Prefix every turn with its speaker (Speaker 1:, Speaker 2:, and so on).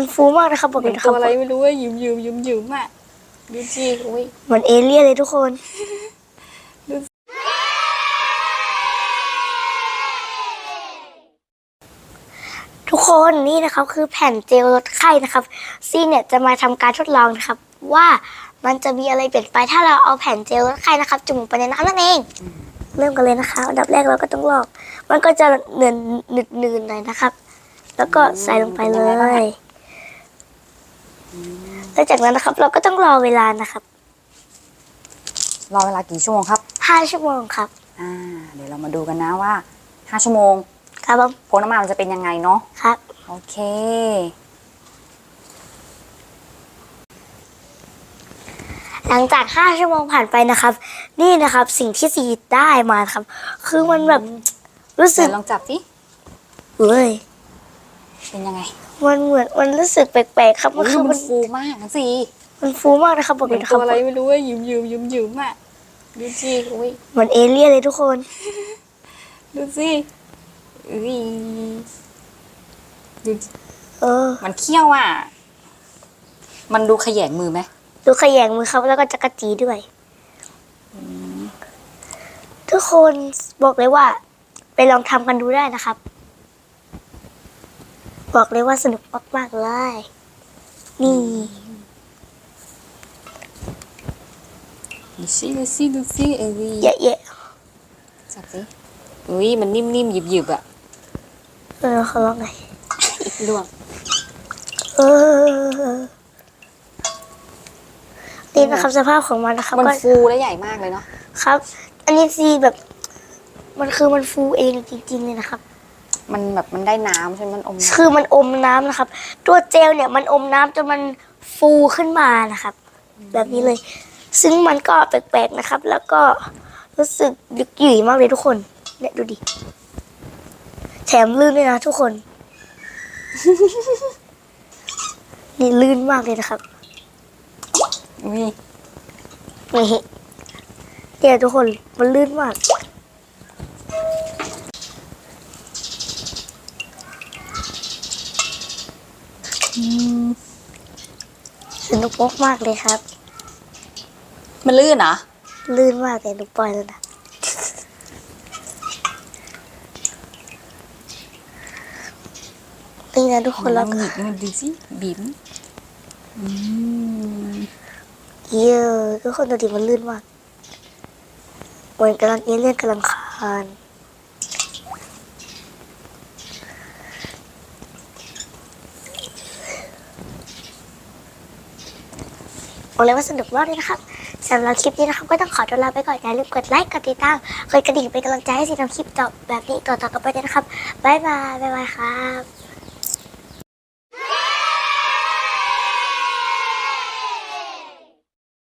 Speaker 1: มันฟูมากนะครับบอก
Speaker 2: เห
Speaker 1: เล
Speaker 2: มือยน
Speaker 1: นะค
Speaker 2: ตั
Speaker 1: รับ
Speaker 2: วอะไรไม่รู้ว่ายืมยืมยืมยืมอะดูจีอุ้ย
Speaker 1: เหมือนเอเลี่ยนเลยทุกคน
Speaker 2: ดู
Speaker 1: ทุกคนนี่นะครับคือแผ่นเจลลดไข้นะครับซี่เนี่ยจะมาทำการทดลองนะครับ ว่ามันจะมีอะไรเปลี่ยนไปถ้าเราเอาแผ่นเจลลดไข้นะครับ จุ่มไปในน้ำนั่นเอง เริ่มกันเลยนะคะอันดับแรกเราก็ต้องลอก มันก็จะเนือนหนึดหนืนหน่อยนะครับ แล้วก็ใส่ลงไปเลย แล้วจากนั้นนะครับ เราก็ต้องรอเวลานะครับ
Speaker 2: รอเวลากี่ชั่วโมงครับ
Speaker 1: ห้าชั่วโมงครับ
Speaker 2: อ่า เดี๋ยวเรามาดูกันนะว่าห้าชั่วโมง
Speaker 1: ครับผม
Speaker 2: ผลออกมามันจะเป็นยังไงเนาะ
Speaker 1: ครับ
Speaker 2: โอเค
Speaker 1: หลังจาก5ชั่วโมงผ่านไปนะครับ นี่นะครับสิ่งที่ซีได้มาครับ คือมันแบบรู้สึ
Speaker 2: เดี๋
Speaker 1: ก
Speaker 2: ยวลองจับสิ
Speaker 1: เอ้ย
Speaker 2: เป็นยังไง
Speaker 1: มันเหมือนมันรู้สึกแปลกๆครับมัน
Speaker 2: อุ้ย
Speaker 1: คือ
Speaker 2: มั
Speaker 1: มันน
Speaker 2: ฟูมากนะสิ
Speaker 1: มันฟูมากนะครับบอก
Speaker 2: เห
Speaker 1: เล
Speaker 2: มือยน
Speaker 1: นะค
Speaker 2: ตั
Speaker 1: รับ
Speaker 2: วอะไรไม่รู้ว่ายืมยืมยืมยืมอะดูจีอุ้ย
Speaker 1: เหมือนเอเลี่ยนเลยทุกคน
Speaker 2: ดูสิอุ้ยดูสิ
Speaker 1: เออ
Speaker 2: มันเขี้ยวอะ มันดูขยงมือไหม
Speaker 1: ดูขยงมือครับแล้วก็จักรจีด้วย ทุกคนบอกเลยว่า ไปลองทำกันดูได้นะครับ บอกเลยว่าสนุกมากๆเลย นี่
Speaker 2: ดูสิดูสิดูสิเอ้ย
Speaker 1: เยอะ
Speaker 2: จับสิอุ้ยมันนิ่มๆหยิบๆอะ
Speaker 1: ๆเออเขาลองไง
Speaker 2: ล่วง
Speaker 1: เออนี่นะครับสภาพของมันนะครับ
Speaker 2: มัน
Speaker 1: ก็
Speaker 2: ฟูและใหญ่มากเลยเนาะ
Speaker 1: ครับ อันนี้ซีแบบ มันคือมันฟูเองจริงๆเลยนะครับ
Speaker 2: มันแบบมันได้น้ำใช่ไหมมันอมน้
Speaker 1: คือมันอมน้ำนะครับ ตัวเจลเนี่ยมันอมน้ำจนมันฟูขึ้นมานะครับ แบบนี้เลย ซึ่งมันก็แปลกๆนะครับ แล้วก็รู้สึกยึกหยี่มากเลยทุกคนเนี่ยดูดิแถมลื่นด้วยนะทุกคน นี่ลื่นมากเลยนะครับำ
Speaker 2: อุ้ย
Speaker 1: นี่เดี๋ยวทุกคนมันลื่นมาก สนุกมากๆเลยครับ
Speaker 2: มันลื่นเหรอ
Speaker 1: ลื่นมากแต่หนูปล่อยแล้วนะนี่นะทุกคนแล้ว
Speaker 2: ลองหยิบมันดูสิบีบอืม
Speaker 1: เยอะทุกคนดูดิมันลื่นมากเหมือนกำลังเอเลี่ยนกำลังคาน บอกเลยว่าสนุกมากเลยนะครับสำหรับคลิปนี้นะครับก็ต้องขอตัวลาไปก่อนอย่าลืมกดไลค์กดติดตามกดกระดิ่งเป็นกำลังใจให้สิทำคลิปต่อแบบนี้ต่อๆกันไปด้วยนะครับบ๊ายบายบ๊ายบายครับ